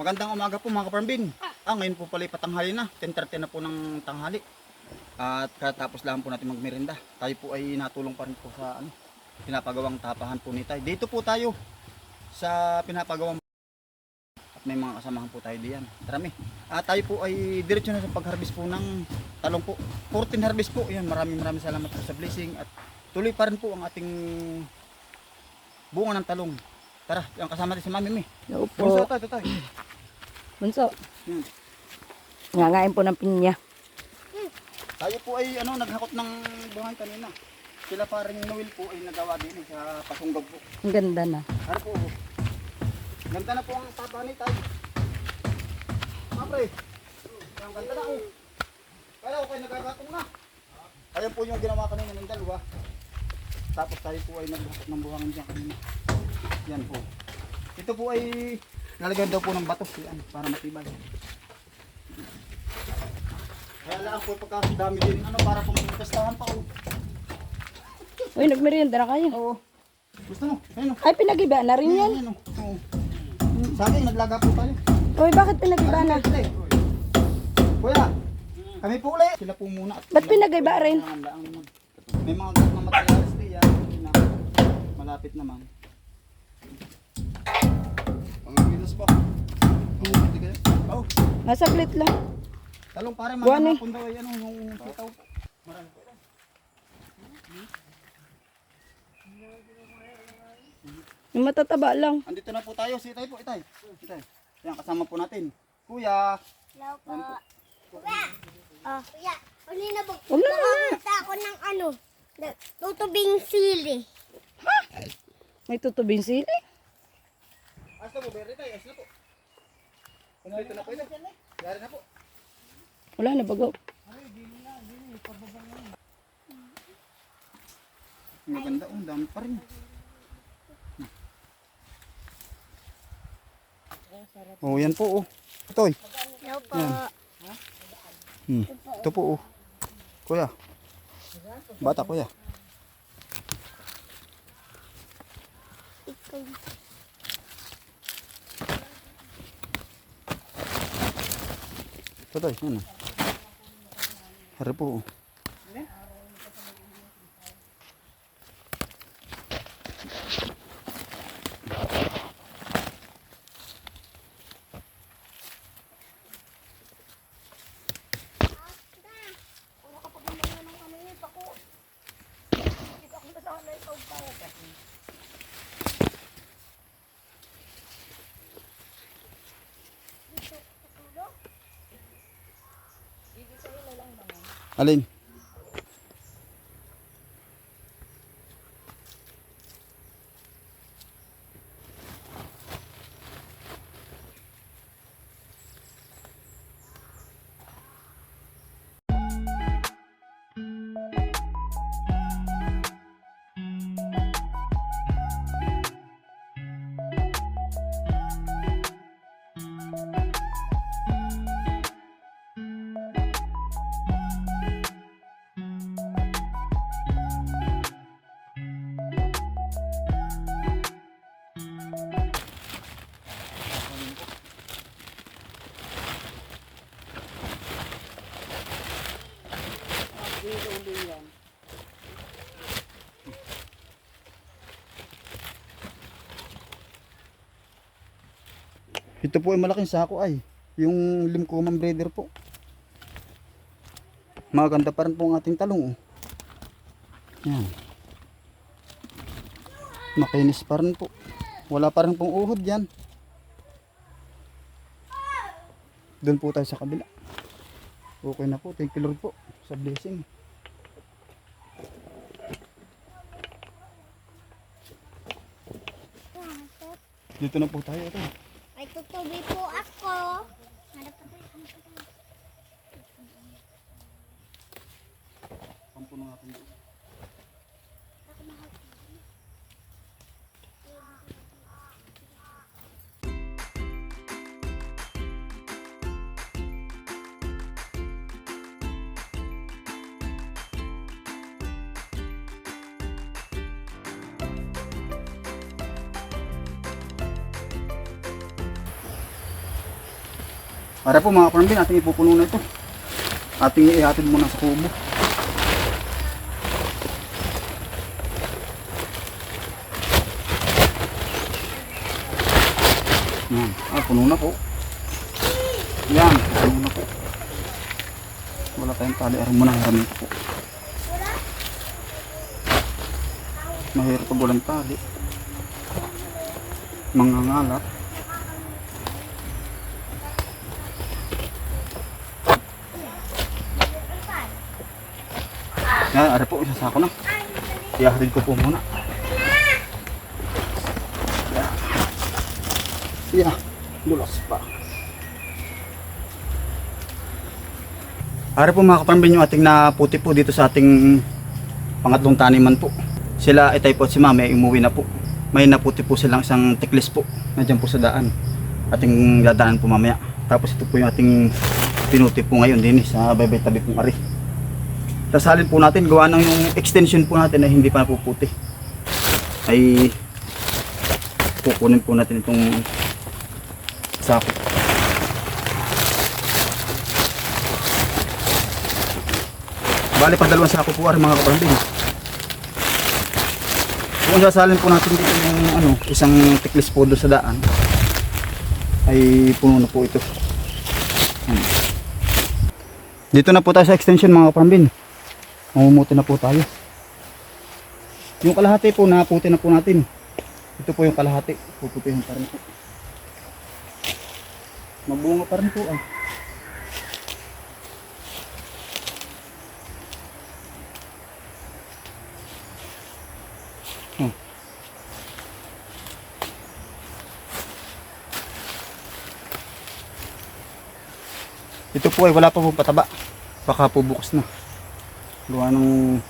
Magandang umaga po mga kaparmbin. Ah, ngayon po pala patanghali na. 10.30 na po ng tanghali. At katapos lang po natin magmerenda. Tayo po ay natulong pa rin po sa ano, pinapagawang tapahan po ni tayo. Dito po tayo sa pinapagawang at may mga kasamahan po tayo diyan. Marami. At tayo po ay diretso na sa pag-harvest po ng talong po. 14 harvest po. Yan, maraming maraming salamat po sa blessing at tuloy pa rin po ang ating bunga ng talong. Tara, yung kasama natin si Mami Mi. Opo. Bunso, tayo, tayo. Bunso. Hmm. Po ng pinya. Tayo po ay ano, naghakot ng buhay kanina. Sila paring Noel po ay nagawa din sa Pasunggab po. Ang ganda na. Ano po? Ganda na po ang tapa ni tayo. Mapre. Ang ganda na oh. Kaya ako ay nagagatong na. Ayan po yung ginawa kanina ng dalawa. Tapos tayo po ay naghakot ng buhangin dyan kanina. Yan po. Ito po ay lalagyan daw po ng bato yan para matibay. Kaya lang po pagkakadami din ano para po magtestahan pa oh. Uy, nagmerienda na kayo. Oo. Gusto mo? Ayun oh. Ay, pinagiba na rin yan. Ayan, oh. Sa akin, naglaga po tayo. Uy, bakit pinagiba na? Kuya, kami po ulit. Sila po muna. at Ba't pinagiba rin? May mga gas na materials din yan. Malapit naman. Hindi kayo. Oh, Nasa plate lang. talong pare Buwan eh. magkakapon daw ay ano, yung sitaw po. Marami po. Yung matataba lang. Andito na po tayo, si Itay po, Itay. Itay. Yan, kasama po natin. Kuya. Hello po. Yan po. Kuya. Ah. Kuya, uli na po. Huwag na naman. Nakakita ako ng ano. Tutubing sili. May tutubing sili. Ayos na po, Berry Tay. Ayos na po. Na po ito. Yari na po. Wala na bago. Ang Maganda, oh, ang dami pa rin. Oh, yan po, oh. Ito, eh. Hello po. Hmm. Ito po, oh. Kuya. Bata, kuya. Ikaw. Ito, tayo. Yan, oh. Hari po. Alin? Ito po ay malaking sako ay. Yung limcoman breeder po. Maganda pa rin po ang ating talong. Oh. Yan. Makinis pa rin po. Wala pa rin pong uhod yan. Doon po tayo sa kabila. Okay na po. Thank you Lord po sa blessing. Dito na po tayo. Ito. May tutubi po ako. Pampuno natin dito. Para po mga kaparambin, ating ipupuno na ito. Ating ihatid muna sa kubo. Yan. Ah, puno na po. Yan, puno na po. Wala tayong tali. Aram mo na, haramin ko po. Mahirap pag walang tali. Mangangalat. Yan, ari po, isa sako na. Iyahatid ko po muna. Yan. Yeah, bulas pa. Ari po mga kaparambin yung ating naputi po dito sa ating pangatlong taniman po. Sila itay po at si mami ay umuwi na po. May naputi po silang isang tiklis po. Nandiyan po sa daan. Ating dadaan po mamaya. Tapos ito po yung ating pinuti po ngayon din eh, sa baybay tabi pong ari. Sasalin po natin, gawa ng yung extension po natin na hindi pa napuputi. Ay kukunin po natin itong sako. Bali pa dalawang sako po ari mga kaparambin. Kung sasalin po natin dito yung ano, isang tiklis po doon sa daan ay puno na po ito. Yan. Dito na po tayo sa extension mga kaparambin. Mamumuti na po tayo. Yung kalahati po, naputi na po natin. Ito po yung kalahati. Puputihin pa rin po. Magbunga pa rin po ah. Hmm. Ito po ay wala pa po pataba. Baka po bukas na. Gawa nung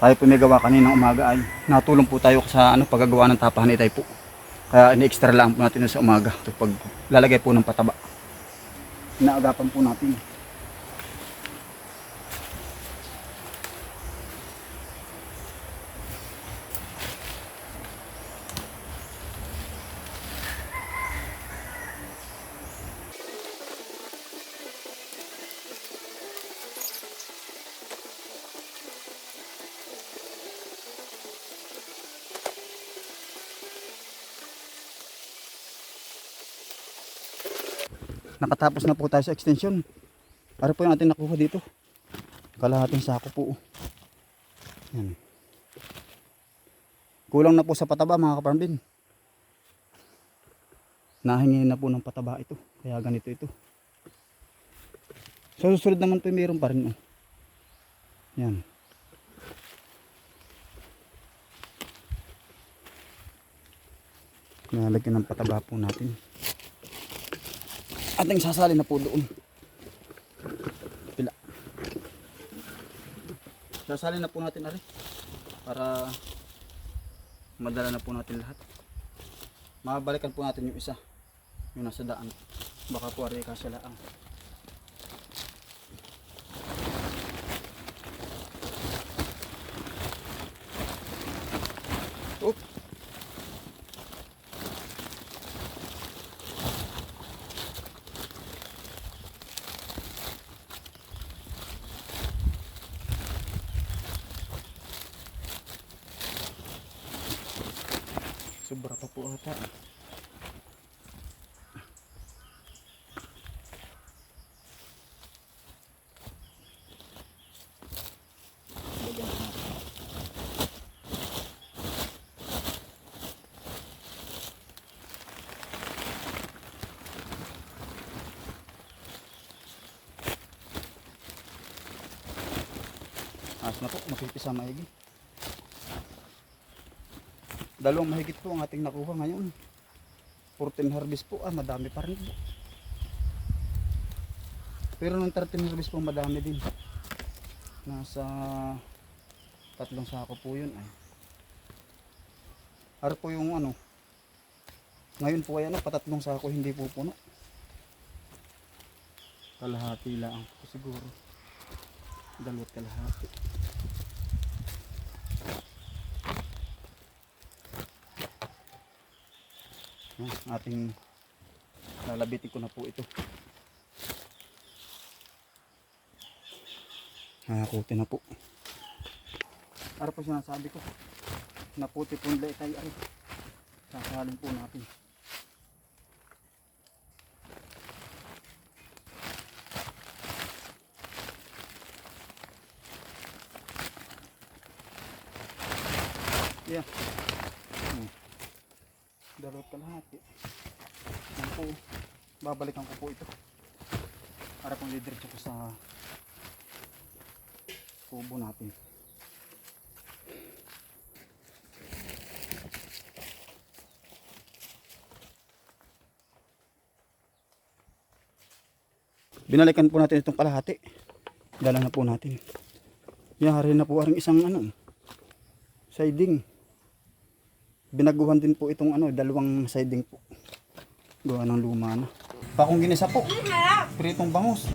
tayo po may gawa kaninang umaga ay natulong po tayo sa ano paggagawa ng tapahan ni po. Kaya ini-extra lang po natin sa umaga. Ito pag lalagay po ng pataba. Inaagapan po natin. Nakatapos na po tayo sa extension. Para po yung ating nakuha dito. Kalahating sako po. Yan. Kulang na po sa pataba mga kaparambin. Nahingi na po ng pataba ito. Kaya ganito ito. Sa susunod naman po mayroon pa rin. Oh. Yan. Nalagyan ng pataba po natin ating sasali na po doon. Pila. Sasali na po natin ari para madala na po natin lahat. Mabalikan po natin yung isa. Yung nasa daan. Baka po ari kasalaang. Sobra pa po ata. Ayos na po, makikisa maigi. Dalawang mahigit po ang ating nakuha ngayon. 14 harvest po, ah, madami pa rin po. Pero nung 13 harvest po, madami din. Nasa tatlong sako po yun. Ay. Ar po yung ano, ngayon po ay ano, patatlong sako hindi po puno. Kalahati lang siguro. Dalawat kalahati. Ano, ating lalabitin ko na po ito. Nakakuti na po. Para po sinasabi ko, naputi po nila tayo ay ano, sasalin po natin. Yeah. Kalahati. Yan po. Babalikan ko po ito. Para pong didiretso ko sa kubo natin. Binalikan po natin itong kalahati. Dala na po natin. Yari na po aring isang ano, siding. Binaguhan din po itong ano, dalawang siding po. Gawa ng luma na. Bakong ginisa po. Pritong bangus.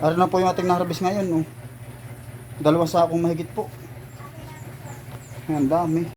Ano na po yung ating na-harvest ngayon. No? Dalawa sa akong mahigit po. Ang dami.